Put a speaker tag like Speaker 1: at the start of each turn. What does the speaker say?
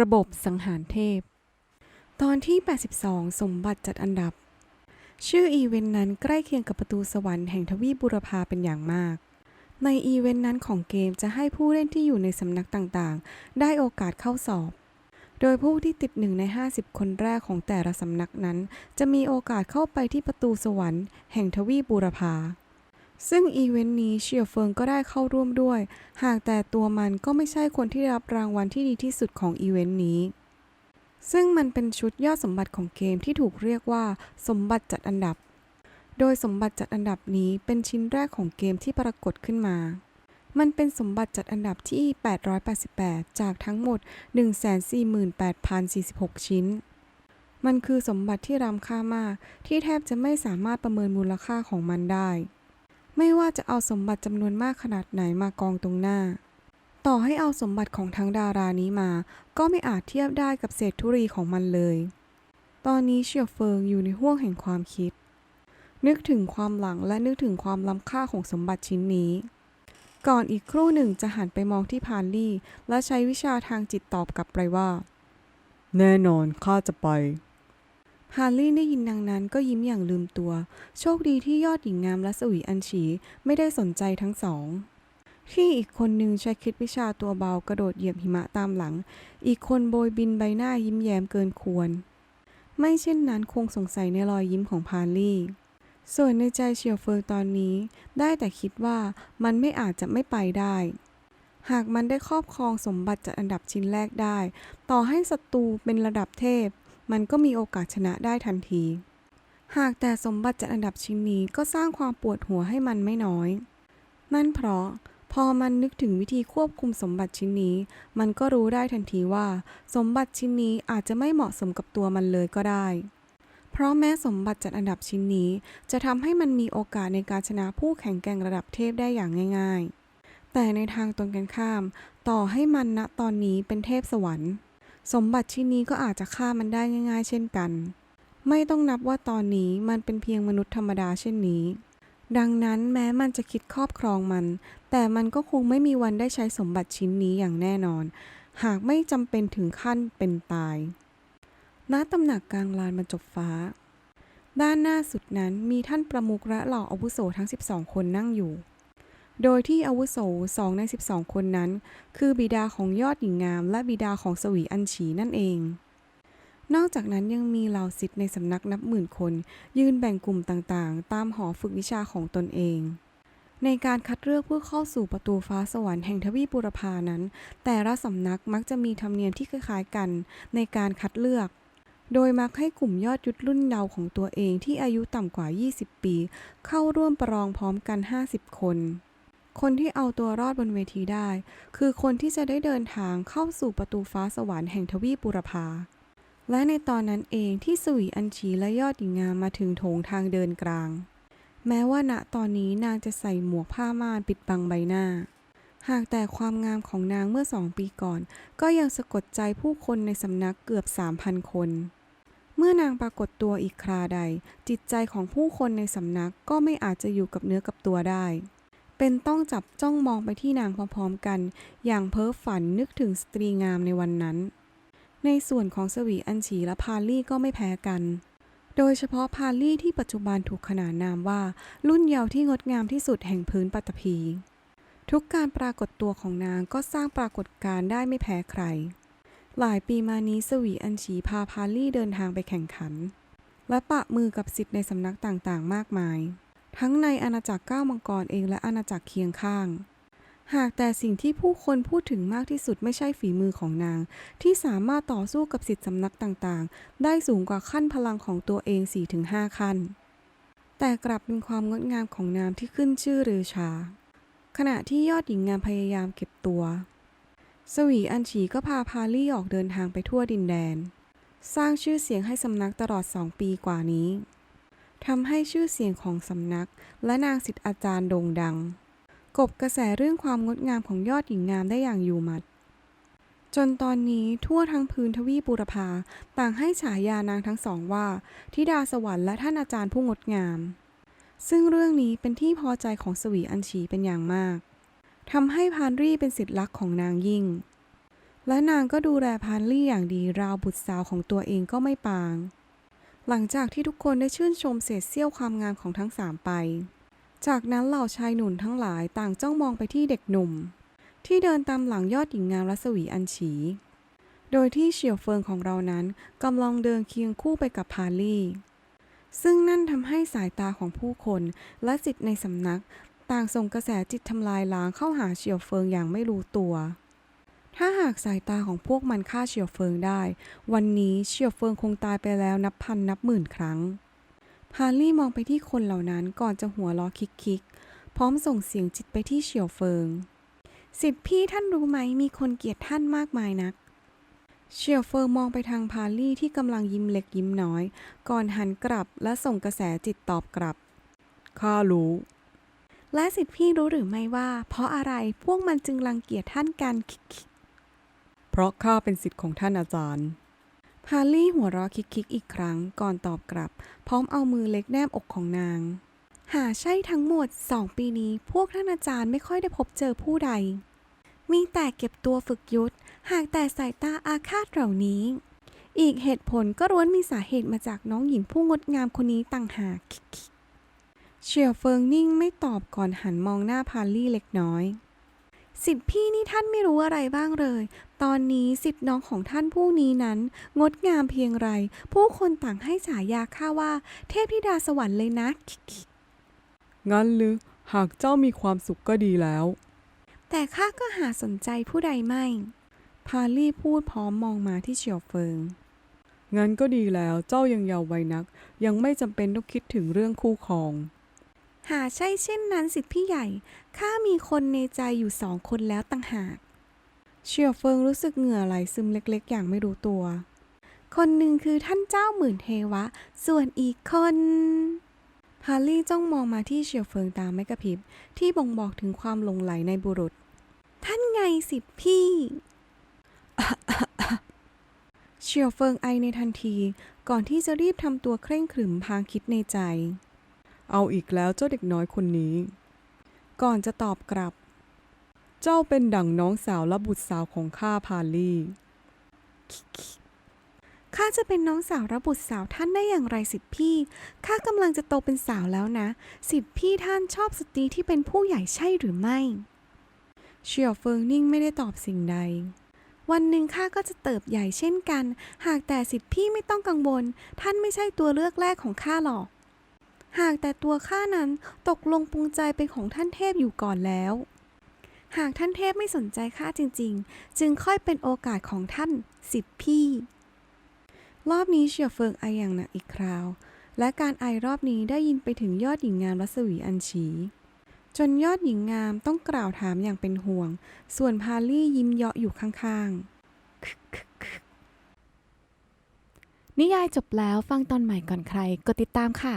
Speaker 1: ระบบสังหารเทพ ตอนที่ 82 สมบัติจัดอันดับ ชื่ออีเวนต์นั้นใกล้เคียงกับประตูสวรรค์แห่งทวีปบุรพาเป็นอย่างมาก ในอีเวนต์นั้นของเกมจะให้ผู้เล่นที่อยู่ในสำนักต่างๆ ได้โอกาสเข้าสอบ โดยผู้ที่ติดหนึ่งใน 50 คนแรกของแต่ละสำนักนั้น จะมีโอกาสเข้าไปที่ประตูสวรรค์แห่งทวีปบูรพา ซึ่งอีเวนต์นี้เชียร์เฟิงก็ได้เข้าร่วมด้วย หากแต่ตัวมันก็ไม่ใช่คนที่ได้รับรางวัลที่ดีที่สุดของอีเวนต์นี้ ซึ่งมันเป็นชุดยอดสมบัติของเกมที่ถูกเรียกว่า สมบัติจัดอันดับ โดยสมบัติจัดอันดับนี้เป็นชิ้นแรกของเกมที่ปรากฏขึ้นมา มันเป็นสมบัติจัดอันดับที่ 888 จากทั้งหมด 148,046 ชิ้นมันคือสมบัติที่รำค่ามาก ที่แทบจะไม่สามารถประเมินมูลค่าของมันได้ ไม่ว่าจะเอาสมบัติจำนวนมากขนาดไหนมากองตรงหน้า ต่อให้เอาสมบัติของทั้งดารานี้มา ก็ไม่อาจเทียบได้กับเศษธุรีของมันเลย ตอนนี้เฉียวเฟิงอยู่ในห้วงแห่งความคิด นึกถึงความหลังและนึกถึงความล้ำค่าของสมบัติชิ้นนี้ ก่อนอีกครู่หนึ่งจะหันไปมองที่พานลี่ และใช้วิชาทางจิตตอบกลับไปว่า
Speaker 2: แน่นอนข้าจะไป
Speaker 1: ฮาร์ลี่ได้ยินดังนั้นก็ยิ้มอย่างลืมตัว โชคดีที่ยอดหญิงงามและสวีอันฉีไม่ได้สนใจทั้งสอง ที่อีกคนหนึ่งใช้คิดวิชาตัวเบากระโดดเหยียบหิมะตามหลัง อีกคนโบยบินใบหน้ายิ้มแย้มเกินควร ไม่เช่นนั้นคงสงสัยในรอยยิ้มของพาลี่ส่วนในใจเฉียวเฟิงตอนนี้ ได้แต่คิดว่ามันไม่อาจจะไม่ไปได้ หากมันได้ครอบครองสมบัติจัดอันดับชิ้นแรกได้ ต่อให้ศัตรูเป็นระดับเทพ มันก็มีโอกาสชนะได้ทันที หากแต่สมบัติจัดอันดับชิ้นนี้ก็สร้างความปวดหัวให้มันไม่น้อย นั่นเพราะพอมันนึกถึงวิธีควบคุมสมบัติชิ้นนี้ มันก็รู้ได้ทันทีว่า สมบัติชิ้นนี้อาจจะไม่เหมาะสมกับตัวมันเลยก็ได้ เพราะแม้สมบัติจัดอันดับชิ้นนี้ จะทำให้มันมีโอกาสในการชนะผู้แข่งแกร่งระดับเทพได้อย่างง่าย ๆ แต่ในทางตรงกันข้าม ต่อให้มันณตอนนี้เป็นเทพสวรรค์ สมบัติชิ้นนี้ก็อาจจะฆ่ามันได้ง่าย ๆ เช่นกัน ไม่ต้องนับว่าตอนนี้มันเป็นเพียงมนุษย์ธรรมดาเช่นนี้ ดังนั้นแม้มันจะคิดครอบครองมัน แต่มันก็คงไม่มีวันได้ใช้สมบัติชิ้นนี้อย่างแน่นอน หากไม่จำเป็นถึงขั้นเป็นตายณตำหนักกลางลานบรรจบฟ้า ด้านหน้าสุดนั้นมีท่านประมุขและหล่าอาวุโสทั้ง 12 คนนั่งอยู่ โดยที่อาวุโสสองใน 12 คนนั้น คือบิดาของยอดหญิงงาม และบิดาของสวีอัญชีนั่นเอง นอกจากนั้นยังมีเหล่าศิษย์ในสำนักนับหมื่นคน ยืนแบ่งกลุ่มต่างๆ ตามหอฝึกวิชาของตนเอง ในการคัดเลือกเพื่อเข้าสู่ประตูฟ้าสวรรค์แห่งทวีปบุรพานั้น แต่ละสำนักมักจะมีธรรมเนียมที่คล้ายๆกันในการคัดเลือกโดยมักให้กลุ่มยอดยุทธรุ่นเยาว์ของตัวเองที่อายุต่ำกว่า 20 ปี เข้าร่วมประลองพร้อมกัน 50 คน คนที่เอาตัวรอดบนเวทีได้ คือคนที่จะได้เดินทางเข้าสู่ประตูฟ้าสวรรค์แห่งทวีปบุรพา และในตอนนั้นเองที่สวีอัญชีและยอดหญิงงามมาถึงโถงทางเดินกลาง แม้ว่าณตอนนี้นางจะใส่หมวกผ้าม่านปิดบังใบหน้า หากแต่ความงามของนางเมื่อสองปีก่อน ก็ยังสะกดใจผู้คนในสำนักเกือบ 3,000 คนเมื่อนางปรากฏตัวอีกคราใด จิตใจของผู้คนในสำนักก็ไม่อาจจะอยู่กับเนื้อกับตัวได้ เป็นต้องจับจ้องมองไปที่นางพร้อมๆกัน อย่างเพ้อฝันนึกถึงสตรีงามในวันนั้น ในส่วนของสวีอัญชีและพาลี่ก็ไม่แพ้กัน โดยเฉพาะพาลี่ที่ปัจจุบันถูกขนานนามว่า รุ่นเยาว์ที่งดงามที่สุดแห่งพื้นปัตตภีทุกการปรากฏตัวของนางก็สร้างปรากฏการณ์ได้ไม่แพ้ใคร หลายปีมานี้สวีอัญชีพาพาลี่เดินทางไปแข่งขัน และปะมือกับสิทธิ์ในสำนักต่างๆ มากมาย ทั้งในอาณาจักรก้าวมังกรเองและอาณาจักรเคียงข้าง หากแต่สิ่งที่ผู้คนพูดถึงมากที่สุดไม่ใช่ฝีมือของนาง ที่สามารถต่อสู้กับสิทธิสำนักต่างๆ ได้สูงกว่าขั้นพลังของตัวเอง 4-5 ขั้น แต่กลับเป็นความงดงามของนามที่ขึ้นชื่อรือชา ขณะที่ยอดหญิงงามพยายามเก็บตัว สวีอัญชีก็พาพาลี่ออกเดินทางไปทั่วดินแดน สร้างชื่อเสียงให้สำนักตลอดสองปีกว่านี้ ทำให้ชื่อเสียงของสำนัก และนางสิทธิ์อาจารย์โด่งดัง กบกระแสเรื่องความงดงามของยอดหญิงงามได้อย่างอยู่หมัด จนตอนนี้ทั่วทั้งพื้นทวีปุรพาต่างให้ฉายานางทั้งสองว่าธิดาสวรรค์และท่านอาจารย์ผู้งดงาม ซึ่งเรื่องนี้เป็นที่พอใจของสวีอัญชีเป็นอย่างมากทำให้พานรี่เป็นสิทธิลักษ์ของนางยิ่ง และนางก็ดูแลพาลลี่อย่างดีราวบุตรสาวของตัวเองก็ไม่ปาง หลังจากที่ทุกคนได้ชื่นชมเศษเสี้ยวความงามของทั้งสามไป จากนั้นเหล่าชายหนุ่มทั้งหลายต่างจ้องมองไปที่เด็กหนุ่ม ที่เดินตามหลังยอดหญิงงามรัศวีอัญชีโดยที่เฉียวเฟิงของเรานั้นกำลังเดินเคียงคู่ไปกับพาลลี่ ซึ่งนั่นทำให้สายตาของผู้คนและจิตในสำนัก ต่างส่งกระแสจิตทำลายล้างเข้าหาเฉียวเฟิงอย่างไม่รู้ตัว ถ้าหากสายตาของพวกมันฆ่าเฉียวเฟิงได้ วันนี้เฉียวเฟิงคงตายไปแล้วนับพันนับหมื่นครั้งพาลลี่มองไปที่คนเหล่านั้นก่อนจะหัวล้อคิกๆ พร้อมส่งเสียงจิตไปที่เฉียวเฟิง สิทธิพี่ท่านรู้ไหมมีคนเกลียดท่านมากมายนัก เฉียวเฟิงมองไปทางพาลี่ที่กำลังยิ้มเล็กยิ้มน้อย ก่อนหันกลับและส่งกระแสจิตตอบกลับ
Speaker 2: ข้ารู้
Speaker 1: และสิทธิพี่รู้หรือไม่ว่า เพราะอะไรพวกมันจึงรังเกียจท่านกันคิก
Speaker 2: เพราะข้าเป็นสิทธิ์ของท่านอาจารย์
Speaker 1: พาลลี่หัวเราะคิกๆอีกครั้งก่อนตอบกลับ พร้อมเอามือเล็กแนบอกของนาง หาใช่ทั้งหมดสองปีนี้ พวกท่านอาจารย์ไม่ค่อยได้พบเจอผู้ใด มีแต่เก็บตัวฝึกยุทธหากแต่สายตาอาฆาตเหล่านี้ อีกเหตุผลก็ล้วนมีสาเหตุมาจากน้องหญิงผู้งดงามคนนี้ต่างหากเฉียวเฟิงนิ่งไม่ตอบก่อนหันมองหน้าพาลี่เล็กน้อย สิทธิพี่นี่ท่านไม่รู้อะไรบ้างเลย ตอนนี้สิทธิน้องของท่านผู้นี้นั้น งดงามเพียงไร ผู้คนต่างให้ฉายาข้าว่า เทพธิดาสวรรค์เลยนะ
Speaker 2: งั้นหรือ หากเจ้ามีความสุขก็ดีแล้ว
Speaker 1: แต่ข้าก็หาสนใจผู้ใดไม่ พาลี่พูดพร้อมมองมาที่เฉียวเฟิง
Speaker 2: งั้นก็ดีแล้วเจ้ายังเยาว์วัยนัก ยังไม่จำเป็นต้องคิดถึงเรื่องคู่ครอง
Speaker 1: หาใช่เช่นนั้นสิทธิพี่ใหญ่ข้ามีคนในใจอยู่สองคนแล้วต่างหาก เฉียวเฟิงรู้สึกเหงื่อไหลซึมเล็กๆ อย่างไม่รู้ตัว คนหนึ่งคือท่านเจ้าหมื่นเทวะ ส่วนอีกคนพาลี่จ้องมองมาที่เฉียวเฟิงตามไม่กระพริบ ที่บ่งบอกถึงความหลงไหลในบุรุษ ท่านไงสิพี่เฉียวเฟิงไอในทันที ก่อนที่จะรีบทำตัวเคร่งขรึมพางคิดในใจ
Speaker 2: เอาอีกแล้วเจ้าเด็กน้อยคนนี้
Speaker 1: ก่อนจะตอบกลับ
Speaker 2: เจ้าเป็นดั่งน้องสาวและบุตรสาวของข้าพาลี่
Speaker 1: ข้าจะเป็นน้องสาวระบุตรสาวท่านได้อย่างไรสิทธิพี่ ข้ากำลังจะโตเป็นสาวแล้วนะ สิทธิพี่ท่านชอบสตรีที่เป็นผู้ใหญ่ใช่หรือไม่ เฉียวเฟิงนิ่งไม่ได้ตอบสิ่งใด วันหนึ่งข้าก็จะเติบใหญ่เช่นกัน หากแต่สิทธิพี่ไม่ต้องกังวล ท่านไม่ใช่ตัวเลือกแรกของข้าหรอก หากแต่ตัวข้านั้นตกลงปรุงใจเป็นของท่านเทพอยู่ก่อนแล้ว หากท่านเทพไม่สนใจข้าจริง ๆ จึงค่อยเป็นโอกาสของท่านสิทธิพี่ รอบนี้เฉียวเฟิงไออย่างหนักอีกคราว และการไอรอบนี้ได้ยินไปถึงยอดหญิงงามรัศวีอัญชี จนยอดหญิงงามต้องกล่าวถามอย่างเป็นห่วง ส่วนพาลี่ยิ้มเยาะอยู่ข้างๆ
Speaker 3: นิยายจบแล้วฟังตอนใหม่ก่อนใคร กดติดตามค่ะ